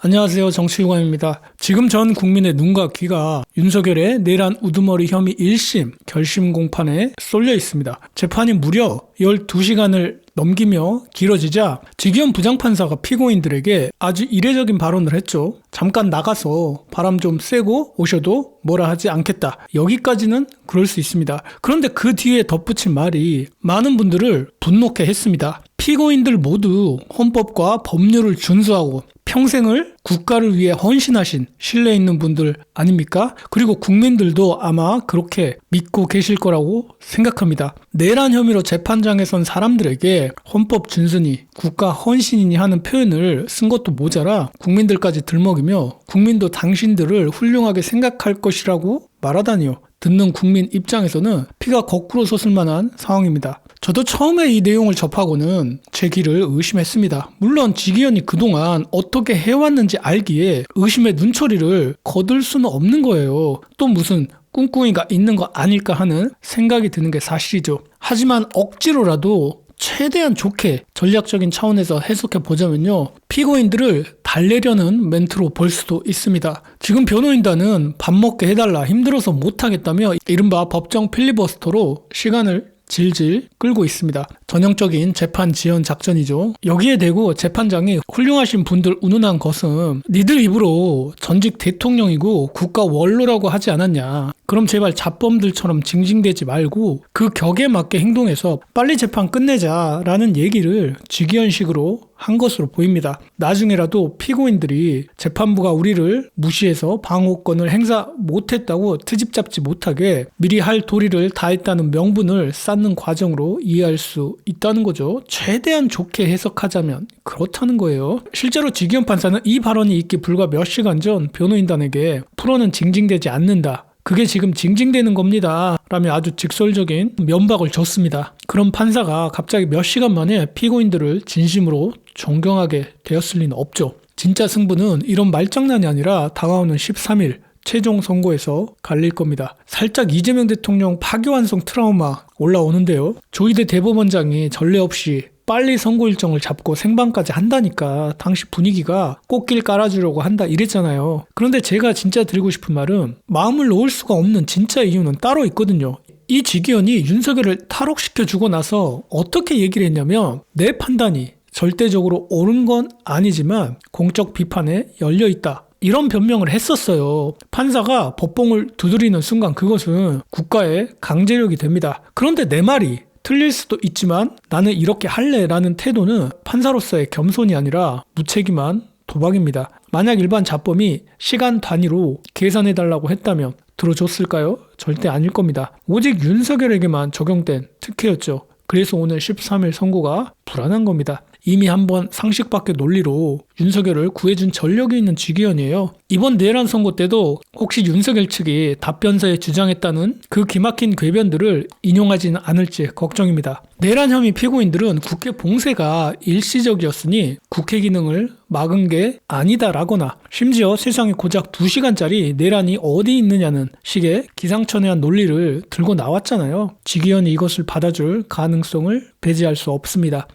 안녕하세요. 정치유관입니다. 지금 전 국민의 눈과 귀가 윤석열의 내란 우두머리 혐의 1심 결심 공판에 쏠려 있습니다. 재판이 무려 12시간을 넘기며 길어지자 지기현 부장판사가 피고인들에게 아주 이례적인 발언을 했죠. 잠깐 나가서 바람 좀 쐬고 오셔도 뭐라 하지 않겠다. 여기까지는 그럴 수 있습니다. 그런데 그 뒤에 덧붙인 말이 많은 분들을 분노케 했습니다. 피고인들 모두 헌법과 법률을 준수하고 평생을 국가를 위해 헌신하신 신뢰 있는 분들 아닙니까? 그리고 국민들도 아마 그렇게 믿고 계실 거라고 생각합니다. 내란 혐의로 재판장에 선 사람들에게 헌법 준수니 국가 헌신이니 하는 표현을 쓴 것도 모자라 국민들까지 들먹이며 국민도 당신들을 훌륭하게 생각할 것이라고 말하다니요. 듣는 국민 입장에서는 피가 거꾸로 솟을 만한 상황입니다. 저도 처음에 이 내용을 접하고는 제 길을 의심했습니다. 물론 지기현이 그동안 어떻게 해왔는지 알기에 의심의 눈초리를 거둘 수는 없는 거예요. 또 무슨 꿍꿍이가 있는 거 아닐까 하는 생각이 드는 게 사실이죠. 하지만 억지로라도 최대한 좋게 전략적인 차원에서 해석해 보자면요. 피고인들을 달래려는 멘트로 볼 수도 있습니다. 지금 변호인단은 밥 먹게 해달라 힘들어서 못하겠다며 이른바 법정 필리버스터로 시간을 질질 끌고 있습니다. 전형적인 재판 지연 작전이죠. 여기에 대고 재판장이 훌륭하신 분들 운운한 것은 니들 입으로 전직 대통령이고 국가 원로라고 하지 않았냐. 그럼 제발 자범들처럼 징징대지 말고 그 격에 맞게 행동해서 빨리 재판 끝내자라는 얘기를 직위현식으로 한 것으로 보입니다. 나중에라도 피고인들이 재판부가 우리를 무시해서 방어권을 행사 못했다고 트집 잡지 못하게 미리 할 도리를 다했다는 명분을 쌓는 과정으로 이해할 수 있다는 거죠. 최대한 좋게 해석하자면 그렇다는 거예요. 실제로 지기현 판사는 이 발언이 있기 불과 몇 시간 전 변호인단에게 프로는 징징대지 않는다. 그게 지금 징징대는 겁니다. 라며 아주 직설적인 면박을 줬습니다. 그런 판사가 갑자기 몇 시간 만에 피고인들을 진심으로 존경하게 되었을 리는 없죠. 진짜 승부는 이런 말장난이 아니라 다가오는 13일 최종 선거에서 갈릴 겁니다. 살짝 이재명 대통령 파기환송 트라우마 올라오는데요. 조희대 대법원장이 전례 없이 빨리 선고 일정을 잡고 생방까지 한다니까 당시 분위기가 꽃길 깔아주려고 한다 이랬잖아요. 그런데 제가 진짜 드리고 싶은 말은 마음을 놓을 수가 없는 진짜 이유는 따로 있거든요. 이 지기현이 윤석열을 탈옥시켜 주고 나서 어떻게 얘기를 했냐면 내 판단이 절대적으로 옳은 건 아니지만 공적 비판에 열려 있다. 이런 변명을 했었어요. 판사가 법봉을 두드리는 순간 그것은 국가의 강제력이 됩니다. 그런데 내 말이 틀릴 수도 있지만 나는 이렇게 할래라는 태도는 판사로서의 겸손이 아니라 무책임한 도박입니다. 만약 일반 자범이 시간 단위로 계산해달라고 했다면 들어줬을까요? 절대 아닐 겁니다. 오직 윤석열에게만 적용된 특혜였죠. 그래서 오늘 13일 선고가 불안한 겁니다. 이미 한번 상식 밖의 논리로 윤석열을 구해준 전력이 있는 지기현이에요. 이번 내란 선거 때도 혹시 윤석열 측이 답변서에 주장했다는 그 기막힌 궤변들을 인용하지는 않을지 걱정입니다. 내란 혐의 피고인들은 국회 봉쇄가 일시적이었으니 국회 기능을 막은 게 아니다라거나 심지어 세상에 고작 2시간짜리 내란이 어디 있느냐는 식의 기상천외한 논리를 들고 나왔잖아요. 지기현이 이것을 받아줄 가능성을 배제할 수 없습니다.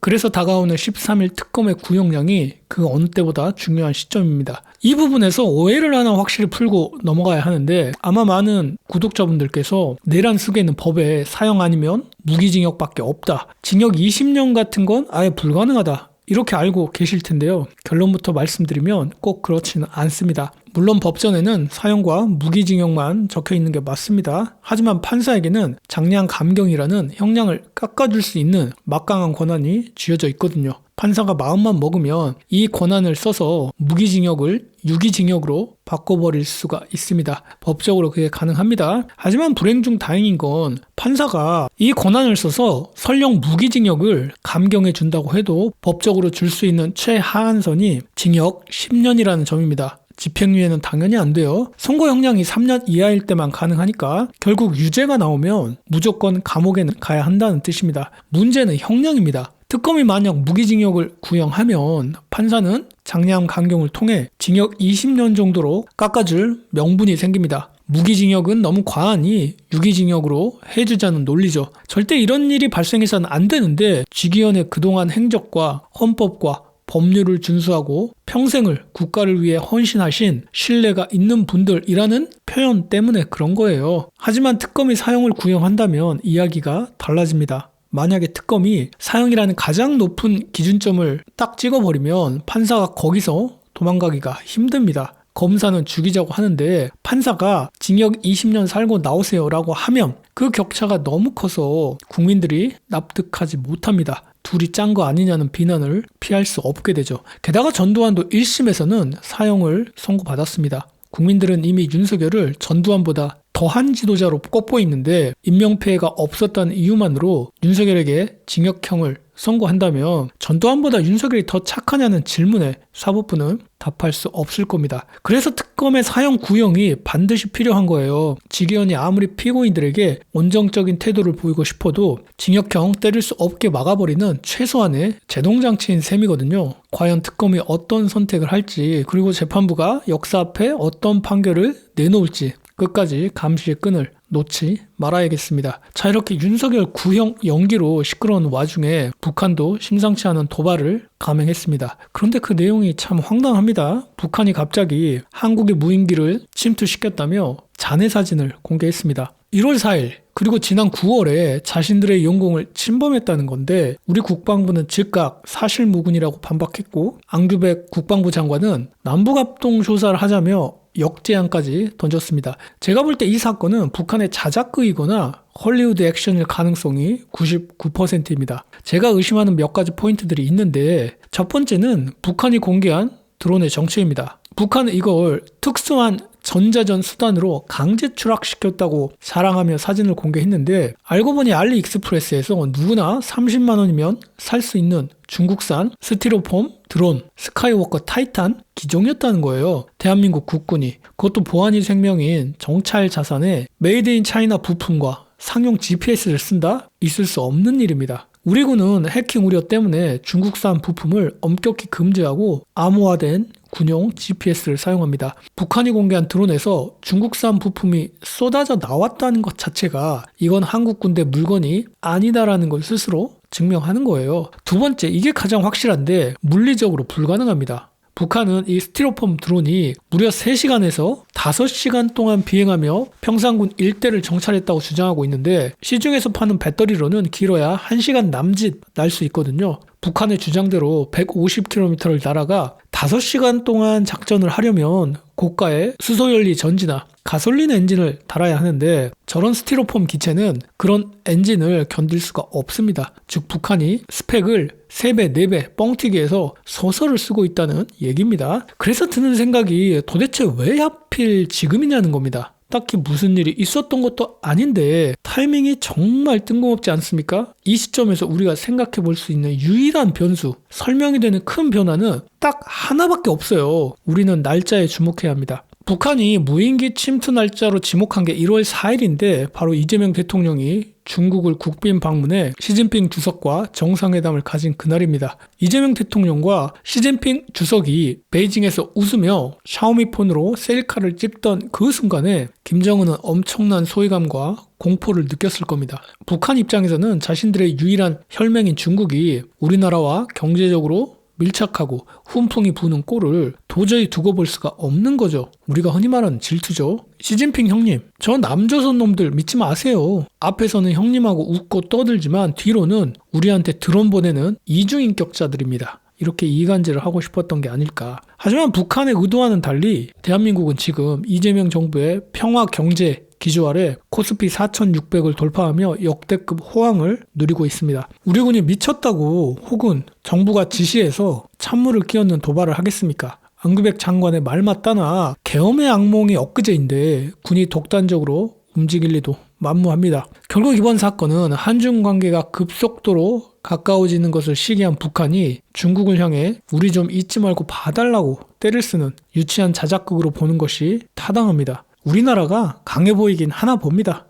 그래서 다가오는 13일 특검의 구형량이 그 어느 때보다 중요한 시점입니다. 이 부분에서 오해를 하나 확실히 풀고 넘어가야 하는데 아마 많은 구독자분들께서 내란 수계는 법에 사형 아니면 무기징역밖에 없다. 징역 20년 같은 건 아예 불가능하다. 이렇게 알고 계실 텐데요. 결론부터 말씀드리면 꼭 그렇지는 않습니다. 물론 법전에는 사형과 무기징역만 적혀 있는 게 맞습니다. 하지만 판사에게는 장량 감경이라는 형량을 깎아줄 수 있는 막강한 권한이 쥐어져 있거든요. 판사가 마음만 먹으면 이 권한을 써서 무기징역을 유기징역으로 바꿔버릴 수가 있습니다. 법적으로 그게 가능합니다. 하지만 불행 중 다행인 건 판사가 이 권한을 써서 설령 무기징역을 감경해 준다고 해도 법적으로 줄 수 있는 최하한선이 징역 10년이라는 점입니다. 집행유예는 당연히 안 돼요. 선고 형량이 3년 이하일 때만 가능하니까 결국 유죄가 나오면 무조건 감옥에는 가야 한다는 뜻입니다. 문제는 형량입니다. 특검이 만약 무기징역을 구형하면 판사는 장량 강경을 통해 징역 20년 정도로 깎아줄 명분이 생깁니다. 무기징역은 너무 과하니 유기징역으로 해주자는 논리죠. 절대 이런 일이 발생해서는 안 되는데 지기현의 그동안 행적과 헌법과 법률을 준수하고 평생을 국가를 위해 헌신하신 신뢰가 있는 분들이라는 표현 때문에 그런 거예요. 하지만 특검이 사형을 구형한다면 이야기가 달라집니다. 만약에 특검이 사형이라는 가장 높은 기준점을 딱 찍어버리면 판사가 거기서 도망가기가 힘듭니다. 검사는 죽이자고 하는데 판사가 징역 20년 살고 나오세요라고 하면 그 격차가 너무 커서 국민들이 납득하지 못합니다. 둘이 짠 거 아니냐는 비난을 피할 수 없게 되죠. 게다가 전두환도 1심에서는 사형을 선고받았습니다. 국민들은 이미 윤석열을 전두환보다 더한 지도자로 꼽고 있는데 인명피해가 없었다는 이유만으로 윤석열에게 징역형을 선고한다면 전두환보다 윤석열이 더 착하냐는 질문에 사법부는 답할 수 없을 겁니다. 그래서 특검의 사형 구형이 반드시 필요한 거예요. 지기현이 아무리 피고인들에게 온정적인 태도를 보이고 싶어도 징역형 때릴 수 없게 막아버리는 최소한의 제동장치인 셈이거든요. 과연 특검이 어떤 선택을 할지 그리고 재판부가 역사 앞에 어떤 판결을 내놓을지 끝까지 감시의 끈을 놓지 말아야겠습니다. 자, 이렇게 윤석열 구형 연기로 시끄러운 와중에 북한도 심상치 않은 도발을 감행했습니다. 그런데 그 내용이 참 황당합니다. 북한이 갑자기 한국의 무인기를 침투시켰다며 잔해 사진을 공개했습니다. 1월 4일 그리고 지난 9월에 자신들의 영공을 침범했다는 건데 우리 국방부는 즉각 사실무근이라고 반박했고 앙규백 국방부 장관은 남북합동 조사를 하자며 역제안까지 던졌습니다. 제가 볼 때 이 사건은 북한의 자작극이거나 헐리우드 액션일 가능성이 99%입니다. 제가 의심하는 몇 가지 포인트들이 있는데 첫 번째는 북한이 공개한 드론의 정체입니다. 북한은 이걸 특수한 전자전 수단으로 강제 추락시켰다고 자랑하며 사진을 공개했는데 알고 보니 알리익스프레스에서 누구나 30만 원이면 살 수 있는 중국산 스티로폼 드론 스카이워커 타이탄 기종이었다는 거예요. 대한민국 국군이 그것도 보안이 생명인 정찰 자산에 메이드 인 차이나 부품과 상용 GPS를 쓴다? 있을 수 없는 일입니다. 우리 군은 해킹 우려 때문에 중국산 부품을 엄격히 금지하고 암호화된 군용 GPS를 사용합니다. 북한이 공개한 드론에서 중국산 부품이 쏟아져 나왔다는 것 자체가 이건 한국 군대 물건이 아니다라는 걸 스스로 증명하는 거예요. 두 번째, 이게 가장 확실한데 물리적으로 불가능합니다. 북한은 이 스티로폼 드론이 무려 3시간에서 5시간 동안 비행하며 평상군 일대를 정찰했다고 주장하고 있는데 시중에서 파는 배터리로는 길어야 1시간 남짓 날 수 있거든요. 북한의 주장대로 150km를 날아가 5시간 동안 작전을 하려면 고가의 수소연리 전지나 가솔린 엔진을 달아야 하는데 저런 스티로폼 기체는 그런 엔진을 견딜 수가 없습니다. 즉 북한이 스펙을 3배, 4배 뻥튀기해서 소설을 쓰고 있다는 얘기입니다. 그래서 드는 생각이 도대체 왜 하필 지금이냐는 겁니다. 딱히 무슨 일이 있었던 것도 아닌데 타이밍이 정말 뜬금없지 않습니까? 이 시점에서 우리가 생각해 볼 수 있는 유일한 변수, 설명이 되는 큰 변화는 딱 하나밖에 없어요. 우리는 날짜에 주목해야 합니다. 북한이 무인기 침투 날짜로 지목한 게 1월 4일인데 바로 이재명 대통령이 중국을 국빈 방문해 시진핑 주석과 정상회담을 가진 그날입니다. 이재명 대통령과 시진핑 주석이 베이징에서 웃으며 샤오미 폰으로 셀카를 찍던 그 순간에 김정은은 엄청난 소외감과 공포를 느꼈을 겁니다. 북한 입장에서는 자신들의 유일한 혈맹인 중국이 우리나라와 경제적으로 밀착하고 훈풍이 부는 꼴을 도저히 두고 볼 수가 없는 거죠. 우리가 흔히 말하는 질투죠. 시진핑 형님, 저 남조선 놈들 믿지 마세요. 앞에서는 형님하고 웃고 떠들지만 뒤로는 우리한테 드론 보내는 이중인격자들입니다. 이렇게 이간질을 하고 싶었던 게 아닐까. 하지만 북한의 의도와는 달리 대한민국은 지금 이재명 정부의 평화 경제 아래 코스피 4,600을 돌파하며 역대급 호황을 누리고 있습니다. 우리 군이 미쳤다고 혹은 정부가 지시해서 찬물을 끼얹는 도발을 하겠습니까? 안규백 장관의 말 맞다나 계엄의 악몽이 엊그제인데 군이 독단적으로 움직일 리도 만무합니다. 결국 이번 사건은 한중 관계가 급속도로 가까워지는 것을 시기한 북한이 중국을 향해 우리 좀 잊지 말고 봐달라고 때를 쓰는 유치한 자작극으로 보는 것이 타당합니다. 우리나라가 강해 보이긴 하나 봅니다.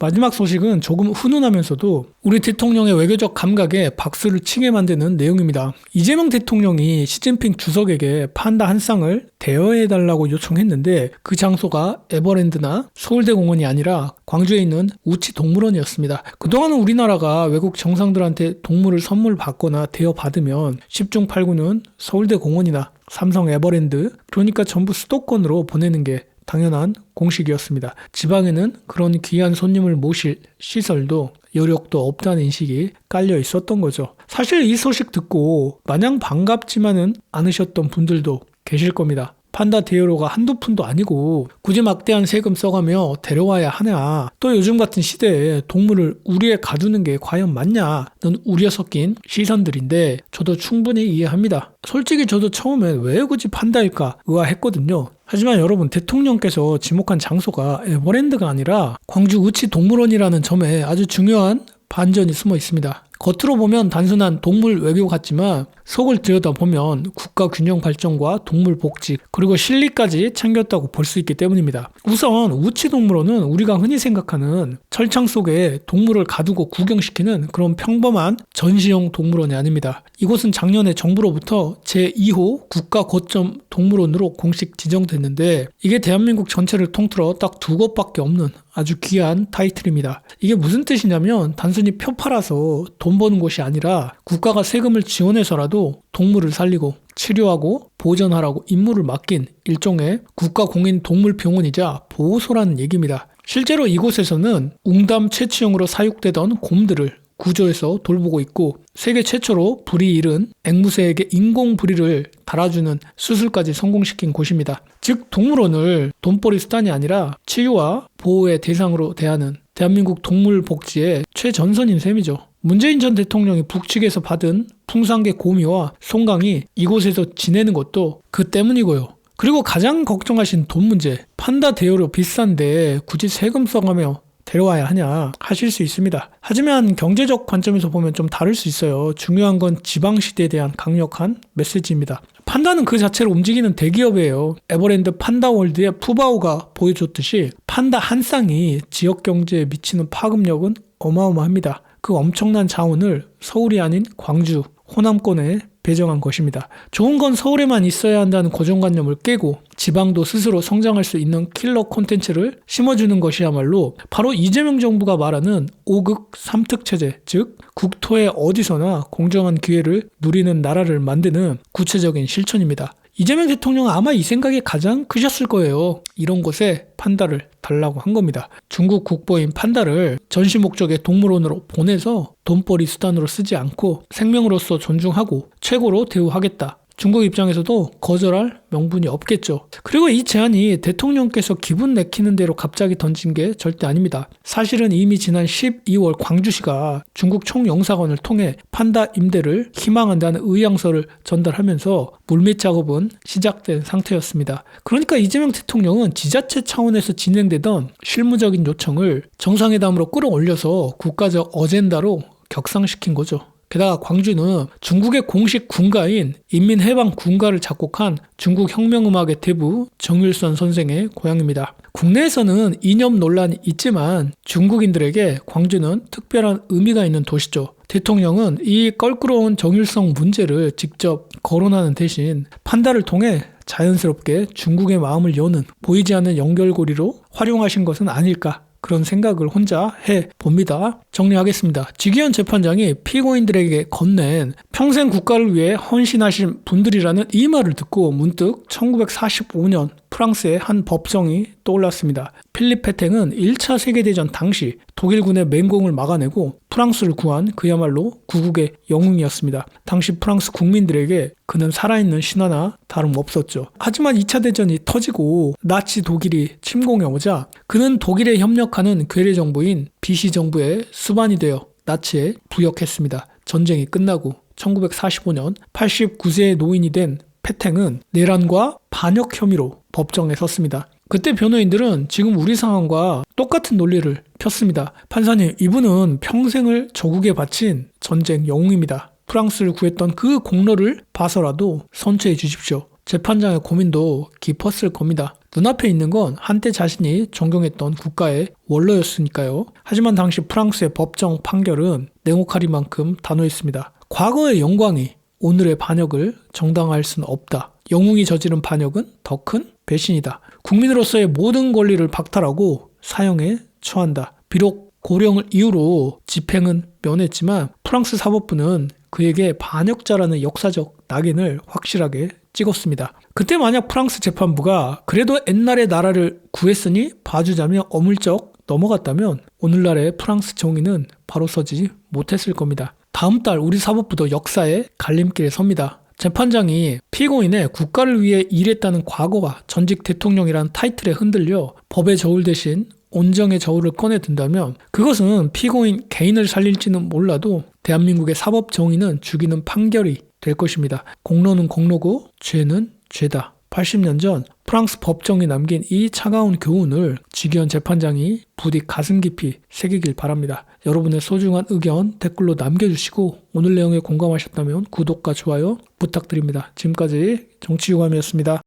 마지막 소식은 조금 훈훈하면서도 우리 대통령의 외교적 감각에 박수를 치게 만드는 내용입니다. 이재명 대통령이 시진핑 주석에게 판다 한 쌍을 대여해달라고 요청했는데 그 장소가 에버랜드나 서울대공원이 아니라 광주에 있는 우치 동물원이었습니다. 그동안은 우리나라가 외국 정상들한테 동물을 선물 받거나 대여받으면 10중 8구는 서울대공원이나 삼성 에버랜드 그러니까 전부 수도권으로 보내는 게 당연한 공식이었습니다. 지방에는 그런 귀한 손님을 모실 시설도 여력도 없다는 인식이 깔려 있었던 거죠. 사실 이 소식 듣고 마냥 반갑지만은 않으셨던 분들도 계실 겁니다. 판다 대여료가 한두 푼도 아니고 굳이 막대한 세금 써가며 데려와야 하냐. 또 요즘 같은 시대에 동물을 우리에 가두는 게 과연 맞냐 는 우려 섞인 시선들인데 저도 충분히 이해합니다. 솔직히 저도 처음엔 왜 굳이 판다일까 의아했거든요. 하지만 여러분 대통령께서 지목한 장소가 에버랜드가 아니라 광주 우치 동물원이라는 점에 아주 중요한 반전이 숨어 있습니다. 겉으로 보면 단순한 동물 외교 같지만 속을 들여다보면 국가 균형 발전과 동물 복지 그리고 실리까지 챙겼다고 볼 수 있기 때문입니다. 우선 우치동물원은 우리가 흔히 생각하는 철창 속에 동물을 가두고 구경시키는 그런 평범한 전시용 동물원이 아닙니다. 이곳은 작년에 정부로부터 제2호 국가 거점 동물원으로 공식 지정됐는데 이게 대한민국 전체를 통틀어 딱 두 곳밖에 없는 아주 귀한 타이틀입니다. 이게 무슨 뜻이냐면 단순히 표 팔아서 돈 버는 곳이 아니라 국가가 세금을 지원해서라도 동물을 살리고 치료하고 보전하라고 임무를 맡긴 일종의 국가 공인 동물 병원이자 보호소라는 얘기입니다. 실제로 이곳에서는 웅담 채취용으로 사육되던 곰들을 구조해서 돌보고 있고 세계 최초로 불이 잃은 앵무새에게 인공 부리를 달아주는 수술까지 성공시킨 곳입니다. 즉 동물원을 돈벌이 수단이 아니라 치유와 보호의 대상으로 대하는 대한민국 동물 복지의 최전선인 셈이죠. 문재인 전 대통령이 북측에서 받은 풍산개 고미와 송강이 이곳에서 지내는 것도 그 때문이고요. 그리고 가장 걱정하신 돈 문제, 판다 대여료 비싼데 굳이 세금 써가며 데려와야 하냐 하실 수 있습니다. 하지만 경제적 관점에서 보면 좀 다를 수 있어요. 중요한 건 지방시대에 대한 강력한 메시지입니다. 판다는 그 자체로 움직이는 대기업이에요. 에버랜드 판다월드의 푸바오가 보여줬듯이 판다 한 쌍이 지역 경제에 미치는 파급력은 어마어마합니다. 그 엄청난 자원을 서울이 아닌 광주, 호남권에 배정한 것입니다. 좋은 건 서울에만 있어야 한다는 고정관념을 깨고 지방도 스스로 성장할 수 있는 킬러 콘텐츠를 심어주는 것이야말로 바로 이재명 정부가 말하는 5극 3특 체제, 즉 국토의 어디서나 공정한 기회를 누리는 나라를 만드는 구체적인 실천입니다. 이재명 대통령은 아마 이 생각이 가장 크셨을 거예요. 이런 곳에 판다를 달라고 한 겁니다. 중국 국보인 판다를 전시 목적의 동물원으로 보내서 돈벌이 수단으로 쓰지 않고 생명으로서 존중하고 최고로 대우하겠다. 중국 입장에서도 거절할 명분이 없겠죠. 그리고 이 제안이 대통령께서 기분 내키는 대로 갑자기 던진 게 절대 아닙니다. 사실은 이미 지난 12월 광주시가 중국 총영사관을 통해 판다 임대를 희망한다는 의향서를 전달하면서 물밑 작업은 시작된 상태였습니다. 그러니까 이재명 대통령은 지자체 차원에서 진행되던 실무적인 요청을 정상회담으로 끌어올려서 국가적 어젠다로 격상시킨 거죠. 게다가 광주는 중국의 공식 군가인 인민해방 군가를 작곡한 중국 혁명음악의 대부 정일선 선생의 고향입니다. 국내에서는 이념 논란이 있지만 중국인들에게 광주는 특별한 의미가 있는 도시죠. 대통령은 이 껄끄러운 정일성 문제를 직접 거론하는 대신 판다를 통해 자연스럽게 중국의 마음을 여는 보이지 않는 연결고리로 활용하신 것은 아닐까 그런 생각을 혼자 해 봅니다. 정리하겠습니다. 지기현 재판장이 피고인들에게 건넨 평생 국가를 위해 헌신하신 분들이라는 이 말을 듣고 문득 1945년 프랑스의 한 법정이 떠올랐습니다. 필립 페탱은 1차 세계대전 당시 독일군의 맹공을 막아내고 프랑스를 구한 그야말로 구국의 영웅이었습니다. 당시 프랑스 국민들에게 그는 살아있는 신화나 다름없었죠. 하지만 2차 대전이 터지고 나치 독일이 침공해 오자 그는 독일에 협력하는 괴뢰 정부인 비시 정부의 수반이 되어 나치에 부역했습니다. 전쟁이 끝나고 1945년 89세의 노인이 된 페탱은 내란과 반역 혐의로 법정에 섰습니다. 그때 변호인들은 지금 우리 상황과 똑같은 논리를 폈습니다. 판사님, 이분은 평생을 조국에 바친 전쟁 영웅입니다. 프랑스를 구했던 그 공로를 봐서라도 선처해 주십시오. 재판장의 고민도 깊었을 겁니다. 눈앞에 있는 건 한때 자신이 존경했던 국가의 원로였으니까요. 하지만 당시 프랑스의 법정 판결은 냉혹하리만큼 단호했습니다. 과거의 영광이 오늘의 반역을 정당화할 수는 없다. 영웅이 저지른 반역은 더 큰 배신이다. 국민으로서의 모든 권리를 박탈하고 사형에 처한다. 비록 고령을 이유로 집행은 면했지만 프랑스 사법부는 그에게 반역자라는 역사적 낙인을 확실하게 찍었습니다. 그때 만약 프랑스 재판부가 그래도 옛날의 나라를 구했으니 봐주자며 어물쩍 넘어갔다면 오늘날의 프랑스 정의는 바로 서지 못했을 겁니다. 다음 달 우리 사법부도 역사의 갈림길에 섭니다. 재판장이 피고인의 국가를 위해 일했다는 과거와 전직 대통령이란 타이틀에 흔들려 법의 저울 대신 온정의 저울을 꺼내 든다면 그것은 피고인 개인을 살릴지는 몰라도 대한민국의 사법 정의는 죽이는 판결이 될 것입니다. 공로는 공로고 죄는 죄다. 80년 전 프랑스 법정이 남긴 이 차가운 교훈을 지기현 재판장이 부디 가슴 깊이 새기길 바랍니다. 여러분의 소중한 의견 댓글로 남겨주시고 오늘 내용에 공감하셨다면 구독과 좋아요 부탁드립니다. 지금까지 정치유감이었습니다.